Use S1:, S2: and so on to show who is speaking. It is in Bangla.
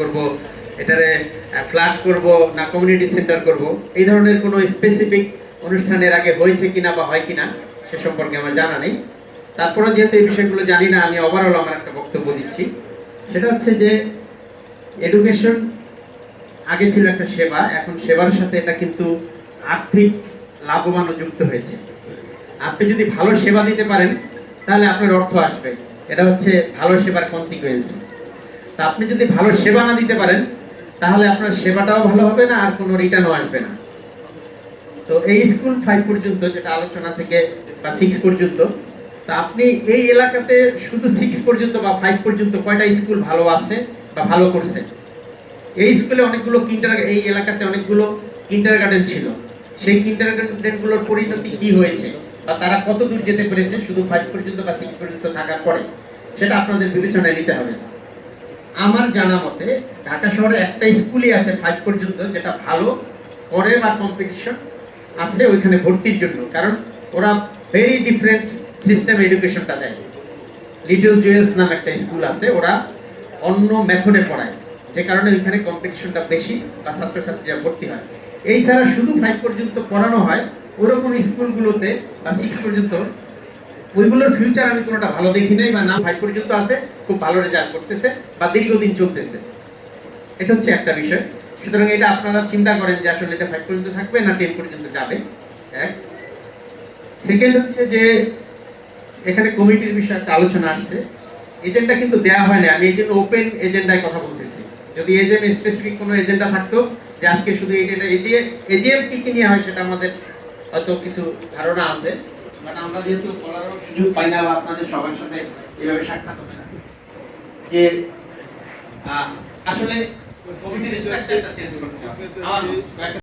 S1: করব, এটারে ফ্ল্যাট করব না কমিউনিটি সেন্টার করব, এই ধরনের কোনো স্পেসিফিক অনুষ্ঠানের আগে হয়েছে কিনা বা হয় কিনা সে সম্পর্কে আমার জানা নেই। তারপরে যেহেতু এই বিষয়গুলো জানি না, আমি ওভারঅল আমার একটা বক্তব্য দিচ্ছি। সেটা হচ্ছে যে এডুকেশন আগে ছিল একটা সেবা, এখন সেবার সাথে এটা কিন্তু আর্থিক লাভবানও যুক্ত হয়েছে। আপনি যদি ভালো সেবা দিতে পারেন, তাহলে আপনার অর্থ আসবে। এটা হচ্ছে ভালো সেবার কনসিকুয়েন্স তা আপনি যদি ভালো সেবা না দিতে পারেন, তাহলে আপনার সেবাটাও ভালো হবে না, আর কোনো রিটার্নও আসবে না। তো এই স্কুল ফাইভ পর্যন্ত, যেটা আলোচনা থেকে, বা সিক্স পর্যন্ত, তা আপনি এই এলাকাতে শুধু সিক্স পর্যন্ত বা ফাইভ পর্যন্ত কয়টা স্কুল ভালো আছে বা ভালো করছে? এই স্কুলে অনেকগুলো কিন্টার এই এলাকাতে অনেকগুলো কিন্টার গার্ডেন ছিল। সেই কিন্টার গার্ডেনগুলোর পরিণতি কি হয়েছে? বা তারা কত দূর যেতে পেরেছে শুধু ফাইভ পর্যন্ত বা সিক্স পর্যন্ত থাকার পরে? সেটা আপনাদের বিবেচনায় নিতে হবে। আমার জানা মতে ঢাকা শহরে একটা স্কুলই আছে ফাইভ পর্যন্ত, যেটা ভালো করে বা কম্পিটিশন আছে ওইখানে ভর্তির জন্য। কারণ ওরা ভেরি ডিফারেন্ট সিস্টেম এডুকেশনটা দেয়। লিটল জুয়েলস নাম একটা স্কুল আছে, ওরা অন্য মেথডে পড়ায়। যে কারণে ওইখানে কম্পিটিশনটা বেশি বা ছাত্রছাত্রীরা ভর্তি হয়। এই ছাড়া শুধু ফাইভ পর্যন্ত পড়ানো হয়, ওরকম স্কুলগুলোতে বা সিক্স পর্যন্ত ওইগুলোর ফিউচার আমি কোনোটা ভালো দেখি নাই বা না ফাইভ পর্যন্ত আছে, খুব ভালো রেজাল্ট করতেছে বা দীর্ঘদিন চলতেছে। এটা হচ্ছে একটা বিষয়। সুতরাং এটা আপনারা চিন্তা করেন যে আসলে এটা ফাইভ পর্যন্ত থাকবে না টেন পর্যন্ত যাবে। এক। সেকেন্ড হচ্ছে যে এখানে কমিটির বিষয়ে একটা আলোচনা আসছে। এজেন্ডা কিন্তু দেয়া হয় না আমি এই জন্য ওপেন এজেন্ডায় কথা বলতেছি। যদি এজেএম স্পেসিফিক কোনো এজেন্ডা থাকতো যে আজকে শুধু এটা এজিএম এজিএম কি কি নিয়ে হয় সেটা আমাদের হয়তো কিছু ধারণা আছে। বাট আমরা যেহেতু বলার সুযোগ পাই না আপনাদের সবার সাথে এভাবে সাক্ষাৎ যে আসলে কমিটির স্ট্রাকচারটা চেঞ্জ করতে হবে।